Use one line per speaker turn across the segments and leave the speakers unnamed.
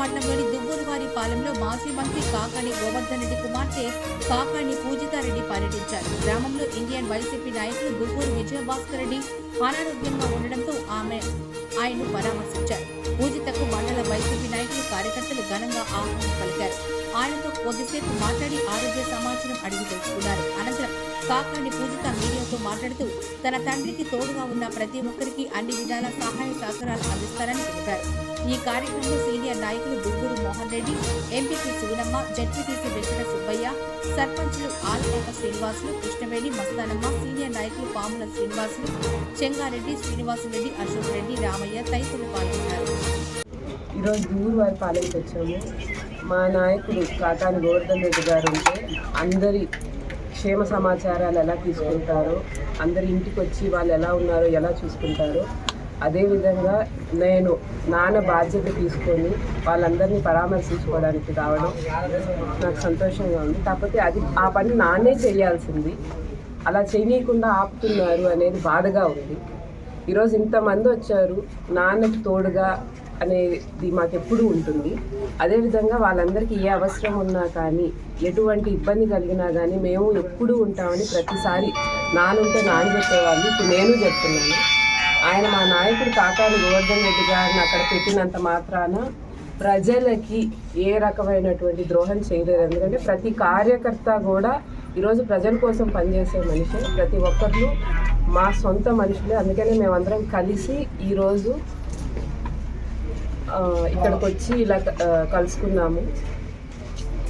మండలంలోని దువ్వూరువారి పాలెంలో మాజీ మంత్రి కాకాణి గోవర్ధన్ రెడ్డి కుమార్తె కాకాణి పూజితారెడ్డి పర్యటించారు. గ్రామంలో ఇండియన్ వైసీపీ నాయకులు దువ్వూరు విజయభాస్కర్ రెడ్డి అనారోగ్యంగా ఉండడంతో ఆమె ఆయన్ను పరామర్శించారు. కొద్దిసేపు మాట్లాడి ఆరోగ్య సమాచారం అడిగి తెలుసుకున్నారు. అనంతరం కాకాణి పూజిత మీడియాతో మాట్లాడుతూ తన తండ్రికి తోడుగా ఉన్న ప్రతి ఒక్కరికి అన్ని విధాల సహాయ సహకారాలు అందిస్తారని తెలిపారు ఈ కార్యక్రమంలో సీనియర్ నాయకులు దుగ్గూరు మోహన్ రెడ్డి ఎంపీపీ శివనమ్మ జడ్పీటీసీ వెంకట సుబ్బయ్య సర్పంచులు ఆలపాక శ్రీనివాసులు కృష్ణవేణి మస్తానమ్మ సీనియర్ నాయకులు పాముల శ్రీనివాసులు చెంగారెడ్డి శ్రీనివాసురెడ్డి అశోక్ రెడ్డి రామయ్య తదితరులు పాల్గొన్నారు.
ఈరోజు గురువారి పాలనకి వచ్చాము. మా నాయకుడు కాకాని గోవర్ధన్ రెడ్డి గారు ఉంటే అందరి క్షేమ సమాచారాలు ఎలా తీసుకుంటారో అందరి ఇంటికి వచ్చి వాళ్ళు ఎలా ఉన్నారో ఎలా చూసుకుంటారో అదేవిధంగా నేను నాన్న బాధ్యత తీసుకొని వాళ్ళందరినీ పరామర్శించుకోవడానికి రావడం నాకు సంతోషంగా ఉంది. కాకపోతే అది ఆ పని నాన్నే చేయాల్సింది. అలా చేయనీయకుండా ఆపుతున్నారు అనేది బాధగా ఉంది. ఈరోజు ఇంతమంది వచ్చారు. నాన్నకు తోడుగా అనేది మాకు ఉంటుంది. అదేవిధంగా వాళ్ళందరికీ ఏ అవసరం ఉన్నా కానీ ఎటువంటి ఇబ్బంది కలిగినా కానీ మేము ఎప్పుడు ఉంటామని ప్రతిసారి నానుంటే నాన్న చెప్పేవాళ్ళు. ఇప్పుడు నేను చెప్తున్నాను. ఆయన మా నాయకుడు కాకాని గోవర్ధన్ రెడ్డి గారిని అక్కడ పెట్టినంత మాత్రాన ప్రజలకి ఏ రకమైనటువంటి ద్రోహం చేయలేదు. ఎందుకంటే ప్రతి కార్యకర్త కూడా ఈరోజు ప్రజల కోసం పనిచేసే మనిషి. ప్రతి ఒక్కరు మా సొంత మనుషులే. అందుకనే మేమందరం కలిసి ఈరోజు ఇక్కడికి వచ్చి ఇలా కలుసుకున్నాము.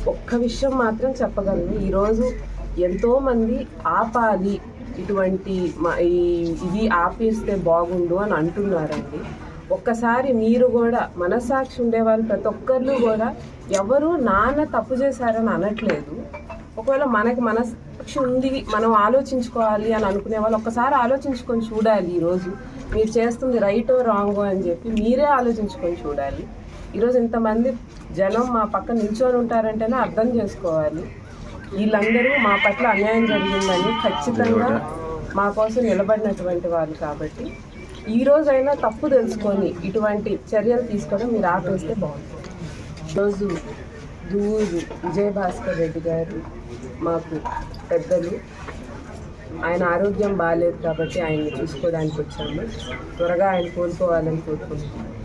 ఒక్క విషయం మాత్రం చెప్పగలను. ఈరోజు ఎంతోమంది ఆపాలి ఇటువంటి మ- ఈ- ఇవి ఆపేస్తే బాగుండు అని అంటున్నారండి. ఒక్కసారి మీరు కూడా మనసాక్షి ఉండేవాళ్ళు ప్రతి ఒక్కళ్ళు కూడా ఎవరు నాన్న తప్పు చేశారని అనట్లేదు. ఒకవేళ మనకి పక్షి ఉంది మనం ఆలోచించుకోవాలి అని అనుకునే వాళ్ళు ఒక్కసారి ఆలోచించుకొని చూడాలి ఈరోజు. మీరు చేస్తుంది రైటో రాంగో అని చెప్పి మీరే ఆలోచించుకొని చూడాలి. ఈరోజు ఇంతమంది జనం మా పక్కన నిల్చొని ఉంటారంటేనే అర్థం చేసుకోవాలి. వీళ్ళందరూ మా పట్ల అన్యాయం జరిగిందని ఖచ్చితంగా మా కోసం నిలబడినటువంటి వాళ్ళు కాబట్టి ఈ రోజైనా తప్పు తెలుసుకొని ఇటువంటి చర్యలు తీసుకోవడం మీరు ఆపేస్తే బాగుంటుంది. ఈరోజు దూరు విజయభాస్కర్ రెడ్డి గారు మాకు పెద్దలు. ఆయన ఆరోగ్యం బాగాలేదు కాబట్టి ఆయన్ని చూసుకోవడానికి వచ్చాము. త్వరగా ఆయన కోలుకోవాలని కోరుకుంటున్నాను.